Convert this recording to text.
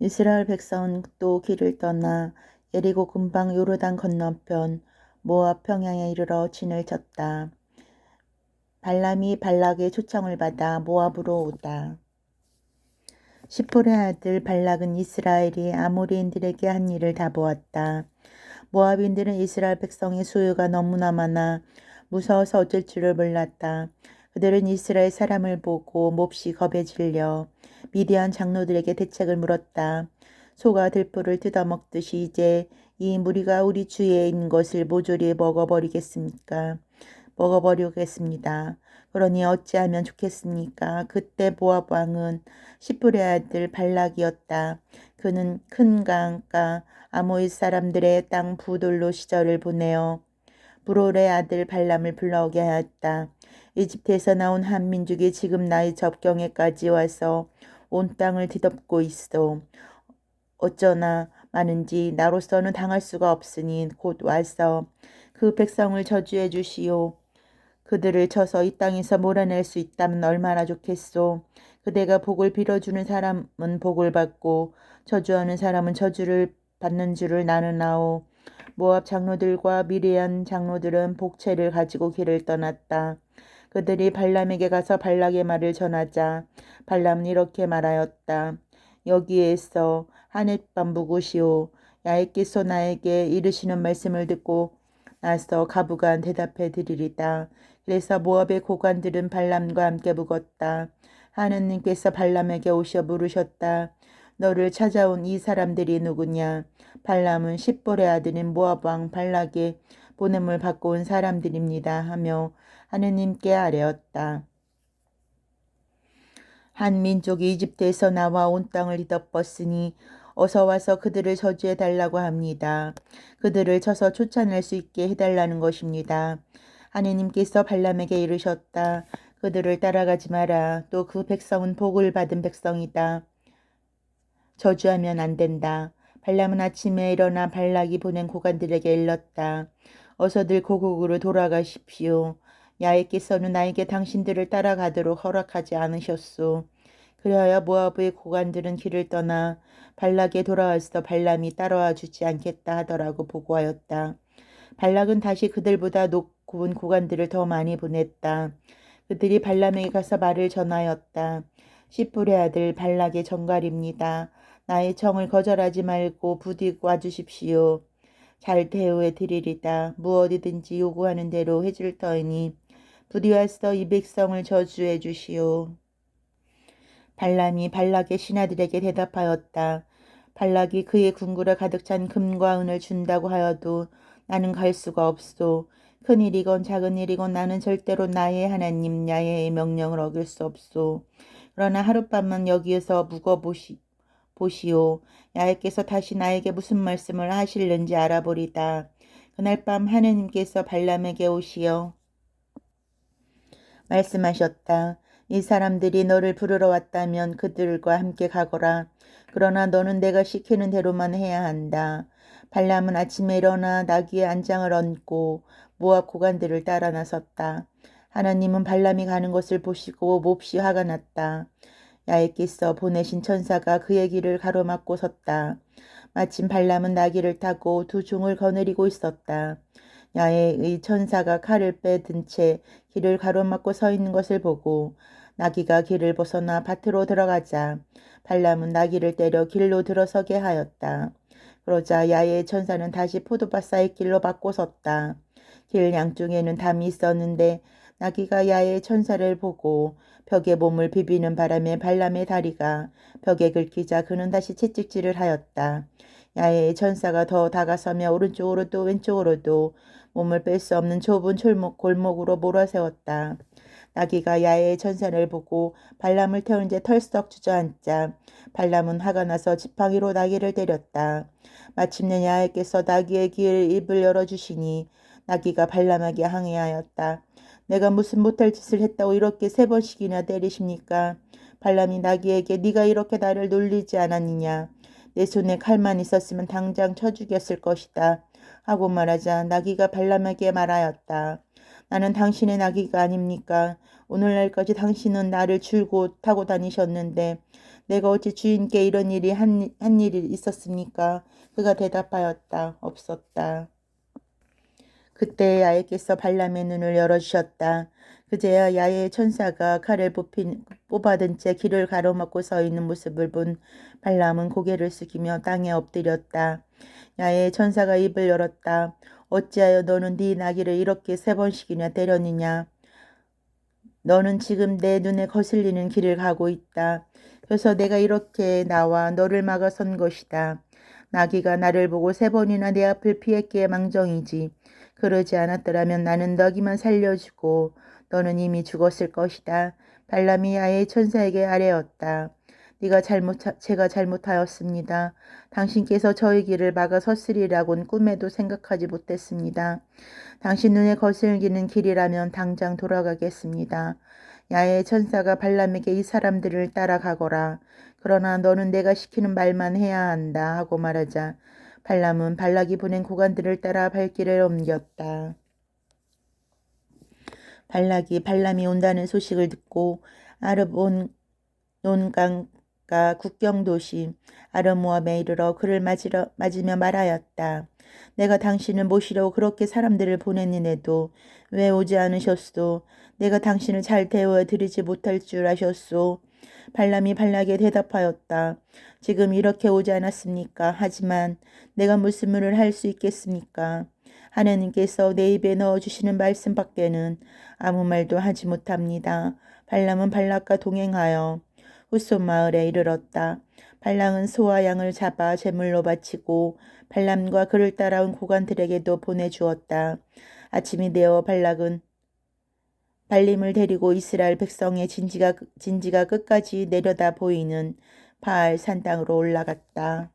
이스라엘 백성은 또 길을 떠나 예리고 금방 요르단 건너편 모압 평양에 이르러 진을 쳤다. 발람이 발락의 초청을 받아 모압으로 오다. 시폴의 아들 발락은 이스라엘이 아모리인들에게 한 일을 다 보았다. 모압인들은 이스라엘 백성의 수요가 너무나 많아 무서워서 어쩔 줄을 몰랐다. 그들은 이스라엘 사람을 보고 몹시 겁에 질려 미디안 장로들에게 대책을 물었다. 소가 들풀을 뜯어먹듯이 이제 이 무리가 우리 주위에 있는 것을 모조리 먹어버리겠습니까? 먹어버리겠습니다. 그러니 어찌하면 좋겠습니까? 그때 모압 왕은 시뿔의 아들 발락이었다. 그는 큰 강가 아모이 사람들의 땅 부돌로 시절을 보내어 브롤의 아들 발람을 불러오게 하였다. 이집트에서 나온 한 민족이 지금 나의 접경에까지 와서 온 땅을 뒤덮고 있어. 어쩌나 많은지 나로서는 당할 수가 없으니 곧 와서 그 백성을 저주해 주시오. 그들을 쳐서 이 땅에서 몰아낼 수 있다면 얼마나 좋겠소. 그대가 복을 빌어주는 사람은 복을 받고 저주하는 사람은 저주를 받는 줄을 나는 아오. 모압 장로들과 미리안 장로들은 복채를 가지고 길을 떠났다. 그들이 발람에게 가서 발락의 말을 전하자 발람은 이렇게 말하였다. 여기에서 하룻밤 묵으시오. 야외께서 나에게 이르시는 말씀을 듣고 나서 가부간 대답해 드리리다. 그래서 모압의 고관들은 발람과 함께 묵었다. 하느님께서 발람에게 오셔 물으셨다. 너를 찾아온 이 사람들이 누구냐? 발람은 십볼의 아들인 모압 왕 발락의 보냄을 받고 온 사람들입니다. 하며 하느님께 아뢰었다. 한 민족이 이집트에서 나와 온 땅을 뒤덮었으니 어서 와서 그들을 저주해 달라고 합니다. 그들을 쳐서 쫓아낼 수 있게 해달라는 것입니다. 하느님께서 발람에게 이르셨다. 그들을 따라가지 마라. 또 그 백성은 복을 받은 백성이다. 저주하면 안 된다. 발람은 아침에 일어나 발락이 보낸 고관들에게 일렀다. 어서들 고국으로 돌아가십시오. 야훼께서는 나에게 당신들을 따라가도록 허락하지 않으셨소. 그리하여 모압의 고관들은 길을 떠나 발락에 돌아와서 발람이 따라와 주지 않겠다 하더라고 보고하였다. 발락은 다시 그들보다 높은 고관들을 더 많이 보냈다. 그들이 발람에게 가서 말을 전하였다. 시뿔의 아들 발락의 정갈입니다. 나의 정을 거절하지 말고 부디 와주십시오. 잘 대우해 드리리다. 무엇이든지 요구하는 대로 해줄 터이니 부디 와서 이 백성을 저주해 주시오. 발람이 발락의 신하들에게 대답하였다. 발락이 그의 궁궐에 가득 찬 금과 은을 준다고 하여도 나는 갈 수가 없소. 큰 일이건 작은 일이건 나는 절대로 나의 하나님 야의 명령을 어길 수 없소. 그러나 하룻밤만 여기에서 묵어보시, 보시오. 야훼께서 다시 나에게 무슨 말씀을 하실는지 알아보리다. 그날 밤 하느님께서 발람에게 오시어 말씀하셨다. 이 사람들이 너를 부르러 왔다면 그들과 함께 가거라. 그러나 너는 내가 시키는 대로만 해야 한다. 발람은 아침에 일어나 나귀의 안장을 얹고 모압 고관들을 따라 나섰다. 하나님은 발람이 가는 것을 보시고 몹시 화가 났다. 야훼께서 보내신 천사가 그의 길을 가로막고 섰다. 마침 발람은 나귀를 타고 두 종을 거느리고 있었다. 야훼의 천사가 칼을 빼든 채 길을 가로막고 서 있는 것을 보고 나귀가 길을 벗어나 밭으로 들어가자 발람은 나귀를 때려 길로 들어서게 하였다. 그러자 야의 천사는 다시 포도밭 사이 길로 바꿔 섰다. 길 양쪽에는 담이 있었는데 나귀가 야의 천사를 보고 벽에 몸을 비비는 바람에 발람의 다리가 벽에 긁히자 그는 다시 채찍질을 하였다. 야의 천사가 더 다가서며 오른쪽으로 또 왼쪽으로도 몸을 뺄 수 없는 좁은 철목 골목으로 몰아세웠다. 나귀가 야의 천사를 보고 발람을 태운 채 털썩 주저앉자 발람은 화가 나서 지팡이로 나귀를 때렸다. 마침내 야훼께서 나귀의 귀를 입을 열어주시니 나귀가 발람에게 항의하였다. 내가 무슨 못할 짓을 했다고 이렇게 세 번씩이나 때리십니까? 발람이 나귀에게 네가 이렇게 나를 놀리지 않았느냐? 내 손에 칼만 있었으면 당장 쳐 죽였을 것이다. 하고 말하자 나귀가 발람에게 말하였다. 나는 당신의 나귀가 아닙니까? 오늘날까지 당신은 나를 줄고 타고 다니셨는데 내가 어찌 주인께 이런 일이 한, 한 일이 있었습니까? 그가 대답하였다. 없었다. 그때 야훼께서 발람의 눈을 열어주셨다. 그제야 야훼의 천사가 칼을 뽑힌, 뽑아든 채 길을 가로막고 서 있는 모습을 본 발람은 고개를 숙이며 땅에 엎드렸다. 야훼의 천사가 입을 열었다. 어찌하여 너는 네 나귀를 이렇게 세 번씩이나 때렸느냐? 너는 지금 내 눈에 거슬리는 길을 가고 있다. 그래서 내가 이렇게 나와 너를 막아선 것이다. 나귀가 나를 보고 세 번이나 내 앞을 피했기에 망정이지. 그러지 않았더라면 나는 너기만 살려주고 너는 이미 죽었을 것이다. 발람이 야의 천사에게 아뢰었다. 네가 잘못 제가 잘못하였습니다. 당신께서 저의 길을 막아 섰으리라곤 꿈에도 생각하지 못했습니다. 당신 눈에 거슬기는 길이라면 당장 돌아가겠습니다. 야의 천사가 발람에게 이 사람들을 따라가거라. 그러나 너는 내가 시키는 말만 해야 한다 하고 말하자 발람은 발락이 보낸 고관들을 따라 발길을 옮겼다. 발락이 발람이 온다는 소식을 듣고 아르본 논강 가 국경도시 아르모암에 이르러 그를 맞으러, 맞으며 말하였다. 내가 당신을 모시려고 그렇게 사람들을 보냈는데도 왜 오지 않으셨소? 내가 당신을 잘 대우해 드리지 못할 줄 아셨소? 발람이 발락에 대답하였다. 지금 이렇게 오지 않았습니까? 하지만 내가 무슨 말을 할 수 있겠습니까? 하나님께서 내 입에 넣어주시는 말씀 밖에는 아무 말도 하지 못합니다. 발람은 발락과 동행하여 후손 마을에 이르렀다. 발랑은 소와 양을 잡아 제물로 바치고 발람과 그를 따라온 고관들에게도 보내주었다. 아침이 되어 발락은 발림을 데리고 이스라엘 백성의 진지가, 진지가 끝까지 내려다 보이는 바알 산당으로 올라갔다.